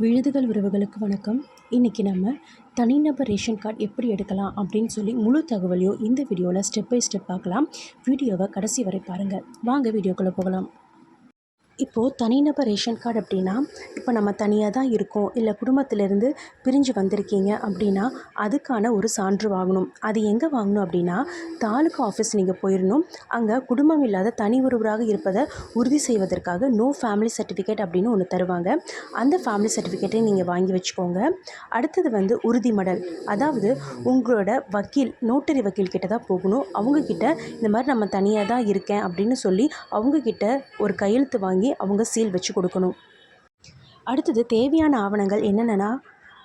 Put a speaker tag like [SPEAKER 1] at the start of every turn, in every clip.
[SPEAKER 1] விழுதுகள் உறவுகளுக்கு வணக்கம். இன்றைக்கி நம்ம தனிநபர் ரேஷன் கார்டு எப்படி எடுக்கலாம் அப்படின்னு சொல்லி முழு தகவலையும் இந்த வீடியோவில் ஸ்டெப் பை ஸ்டெப் பார்க்கலாம். வீடியோவை கடைசி வரை பாருங்கள் வாங்க வீடியோக்குள்ளே போகலாம். இப்போது தனிநபர் ரேஷன் கார்டு அப்படின்னா இப்போ நம்ம தனியாக தான் இருக்கோம் இல்லை குடும்பத்திலேருந்து பிரிஞ்சு வந்திருக்கீங்க அப்படின்னா அதுக்கான ஒரு சான்று வாங்கணும். அது எங்கே வாங்கணும் அப்படின்னா தாலுகா ஆஃபீஸ் நீங்கள் போயிடணும் அங்கே குடும்பம் இல்லாத தனி ஒருவராக இருப்பதை உறுதி செய்வதற்காக நோ ஃபேமிலி சர்டிஃபிகேட் அப்படின்னு ஒன்று தருவாங்க. அந்த ஃபேமிலி சர்டிஃபிகேட்டை நீங்கள் வாங்கி வச்சுக்கோங்க. அடுத்தது வந்து உறுதிமடல். அதாவது உங்களோட வக்கீல் நோட்டரி வக்கீல் கிட்ட தான் போகணும். அவங்கக்கிட்ட இந்த மாதிரி நம்ம தனியாக தான் இருக்கேன் அப்படின்னு சொல்லி அவங்கக்கிட்ட ஒரு கையெழுத்து வாங்கி அவங்க சீல் வச்சு கொடுக்கணும். அடுத்தது தேவையான ஆவணங்கள் என்னென்னா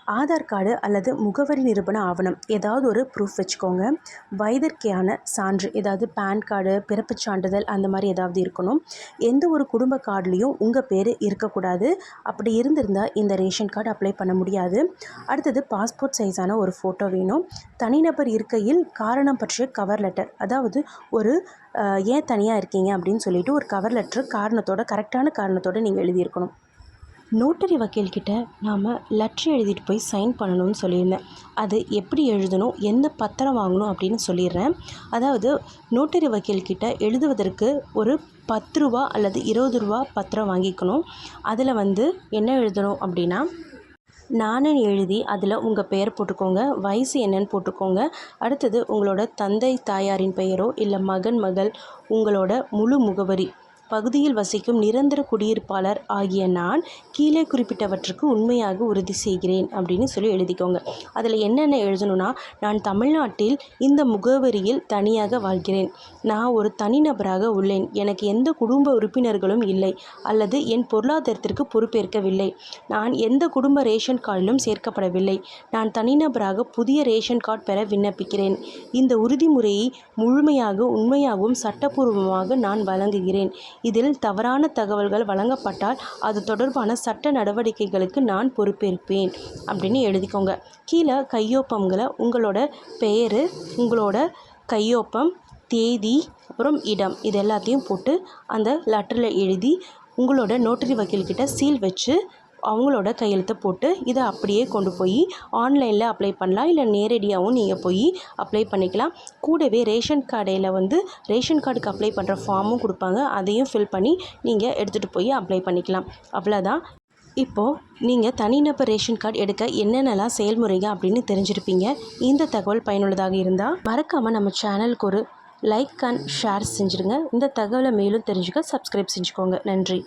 [SPEAKER 1] ஆதார் கார்டு அல்லது முகவரி நிரூபண ஆவணம் ஏதாவது ஒரு ப்ரூஃப் வச்சுக்கோங்க. வயதிற்கான சான்று ஏதாவது பேன் கார்டு பிறப்புச் சான்றிதழ் அந்த மாதிரி ஏதாவது இருக்கணும். எந்த ஒரு குடும்ப கார்டுலேயும் உங்கள் பேர் இருக்கக்கூடாது. அப்படி இருந்திருந்தால் இந்த ரேஷன் கார்டு அப்ளை பண்ண முடியாது. அடுத்தது பாஸ்போர்ட் சைஸான ஒரு ஃபோட்டோ வேணும். தனிநபர் இருக்கையில் காரணம் பற்றிய கவர் லெட்டர் அதாவது ஒரு ஏன் தனியாக இருக்கீங்க அப்படின்னு சொல்லிட்டு ஒரு கவர் லெட்டர் காரணத்தோட கரெக்டான காரணத்தோட நீங்கள் எழுதியிருக்கணும். நோட்டரி வக்கீல்கிட்ட நாம் லெட்ரு எழுதிட்டு போய் சைன் பண்ணணும்னு சொல்லியிருந்தேன். அது எப்படி எழுதணும் எந்த பத்திரம் வாங்கணும் அப்படின்னு சொல்லிடுறேன். அதாவது நோட்டரி வக்கீல்கிட்ட எழுதுவதற்கு ஒரு பத்து ரூபா அல்லது இருபது ரூபா பத்திரம் வாங்கிக்கணும். அதில் வந்து என்ன எழுதணும் அப்படின்னா நானுன்னு எழுதி அதில் உங்கள் பெயர் போட்டுக்கோங்க வயசு என்னன்னு போட்டுக்கோங்க. அடுத்தது உங்களோட தந்தை தாயாரின் பெயரோ இல்லை மகன் மகள் உங்களோட முழு முகவரி பகுதியில் வசிக்கும் நிரந்தர குடியிருப்பாளர் ஆகிய நான் கீழே குறிப்பிட்டவற்றுக்கு உண்மையாக உறுதி செய்கிறேன் அப்படின்னு சொல்லி எழுதிக்கோங்க. அதில் என்னென்ன எழுதணும்னா நான் தமிழ்நாட்டில் இந்த முகவரியில் தனியாக வாழ்கிறேன். நான் ஒரு தனிநபராக உள்ளேன். எனக்கு எந்த குடும்ப உறுப்பினர்களும் இல்லை. அல்லது என் பொருளாதாரத்திற்கு பொறுப்பேற்கவில்லை. நான் எந்த குடும்ப ரேஷன் கார்டிலும் சேர்க்கப்படவில்லை. நான் தனிநபராக புதிய ரேஷன் கார்டு பெற விண்ணப்பிக்கிறேன். இந்த உறுதிமுறையை முழுமையாக உண்மையாகவும் சட்டப்பூர்வமாக நான் வழங்குகிறேன். இதில் தவறான தகவல்கள் வழங்கப்பட்டால் அது தொடர்பான சட்ட நடவடிக்கைகளுக்கு நான் பொறுப்பேற்பேன். அப்படின்னு எழுதிக்கோங்க. கீழே கையொப்பங்களை உங்களோட பெயர் உங்களோட கையொப்பம் தேதி அப்புறம் இடம் இது எல்லாத்தையும் போட்டு அந்த லெட்டரில் எழுதி உங்களோட நோட்டரி வக்கீல்கிட்ட சீல் வச்சு அவங்களோட கையெழுத்தை போட்டு இதை அப்படியே கொண்டு போய் ஆன்லைனில் அப்ளை பண்ணலாம். இல்லை நேரடியாகவும் நீங்கள் போய் அப்ளை பண்ணிக்கலாம். கூடவே ரேஷன் கடையில் வந்து ரேஷன் கார்டுக்கு அப்ளை பண்ணுற ஃபார்மும் கொடுப்பாங்க. அதையும் ஃபில் பண்ணி நீங்கள் எடுத்துகிட்டு போய் அப்ளை பண்ணிக்கலாம். அவ்வளோதான் இப்போது நீங்கள் தனிநபர் ரேஷன் கார்டு எடுக்க என்னென்னலாம் செயல்முறைங்க அப்படின்னு தெரிஞ்சிருப்பீங்க. இந்த தகவல் பயனுள்ளதாக இருந்தால் மறக்காமல் நம்ம சேனலுக்கு ஒரு லைக் அண்ட் ஷேர் செஞ்சுருங்க. இந்த தகவலை மேலும் தெரிஞ்சுக்க சப்ஸ்கிரைப் செஞ்சுக்கோங்க. நன்றி.